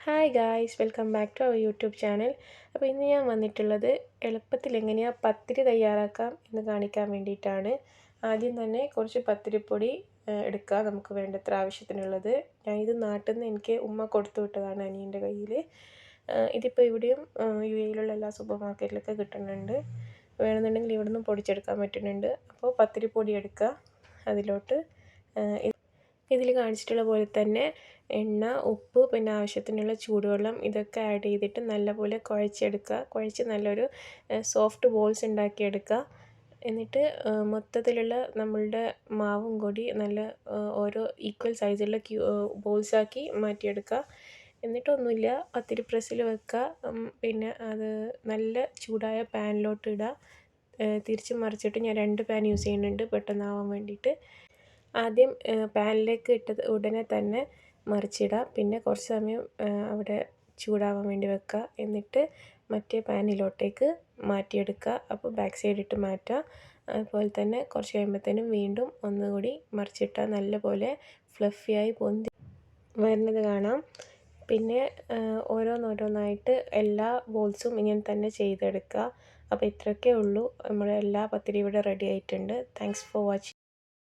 Hi guys welcome back to our YouTube channel അപ്പോൾ ഇന്ന് ഞാൻ വന്നിട്ടുള്ളത് എളുപ്പത്തിൽ എങ്ങനെയാണ് പത്തിരി തയ്യാറാക്കാം എന്ന് കാണിക്കാൻ വേണ്ടിയിട്ടാണ്. ആദ്യം തന്നെ കുറച്ച് പത്തിരിപ്പൊടി എടുക്കുക നമുക്ക് വേണ്ടത്ര ആവശ്യത്തിനുള്ളത്. ഞാൻ ഇത് നാട്ടിൽ നിന്ന് എനിക്ക് ഉമ്മ കൊടുത്തു വിട്ടതാണ് അനിയന്റെ കയ്യിൽ ഇതിപ്പോൾ ഇവിടെയും യു എയിലുള്ള എല്ലാ സൂപ്പർ മാർക്കറ്റിലൊക്കെ കിട്ടുന്നുണ്ട്. വേണമെന്നുണ്ടെങ്കിൽ ഇവിടെ നിന്ന് പൊടിച്ചെടുക്കാൻ പറ്റുന്നുണ്ട്. അപ്പോൾ പത്തിരിപ്പൊടി എടുക്കുക അതിലോട്ട്. ഇതിൽ കാണിച്ചിട്ടുള്ള പോലെ തന്നെ എണ്ണ ഉപ്പ് പിന്നെ ആവശ്യത്തിനുള്ള ചൂടുവെള്ളം ഇതൊക്കെ ആഡ് ചെയ്തിട്ട് നല്ലപോലെ കുഴച്ചെടുക്കുക. കുഴച്ച് നല്ലൊരു സോഫ്റ്റ് ബോൾസ് ഉണ്ടാക്കിയെടുക്കുക. എന്നിട്ട് മൊത്തത്തിലുള്ള നമ്മളുടെ മാവും കൂടി നല്ല ഓരോ ഈക്വൽ സൈസുള്ള ക്യൂ ബോൾസാക്കി മാറ്റിയെടുക്കുക. എന്നിട്ടൊന്നുമില്ല പത്തിരി പ്രസ്സിൽ വെക്കുക. പിന്നെ അത് നല്ല ചൂടായ പാനിലോട്ട് ഇടുക. തിരിച്ച് മറിച്ചിട്ട് ഞാൻ രണ്ട് പാൻ യൂസ് ചെയ്യുന്നുണ്ട് പെട്ടെന്നാവാൻ വേണ്ടിയിട്ട്. ആദ്യം പാനിലേക്ക് ഇട്ടത് ഉടനെ തന്നെ മറിച്ചിടുക പിന്നെ കുറച്ച് സമയം അവിടെ ചൂടാവാൻ വേണ്ടി വെക്കുക. എന്നിട്ട് മറ്റേ പാനിലോട്ടേക്ക് മാറ്റിയെടുക്കുക. അപ്പോൾ ബാക്ക് സൈഡ് ഇട്ട് മാറ്റുക. അതുപോലെ തന്നെ കുറച്ച് കഴിയുമ്പോഴത്തേനും വീണ്ടും ഒന്നുകൂടി മറിച്ചിട്ടാൽ നല്ലപോലെ ഫ്ലഫിയായി പൊന്തി വരുന്നത് കാണാം. പിന്നെ ഓരോന്നോരോന്നായിട്ട് എല്ലാ ബോൾസും ഇങ്ങനെ തന്നെ ചെയ്തെടുക്കുക. അപ്പോൾ ഇത്രയൊക്കെ ഉള്ളൂ. നമ്മുടെ എല്ലാ പത്തിരി ഇവിടെ റെഡി ആയിട്ടുണ്ട്. Thanks for watching.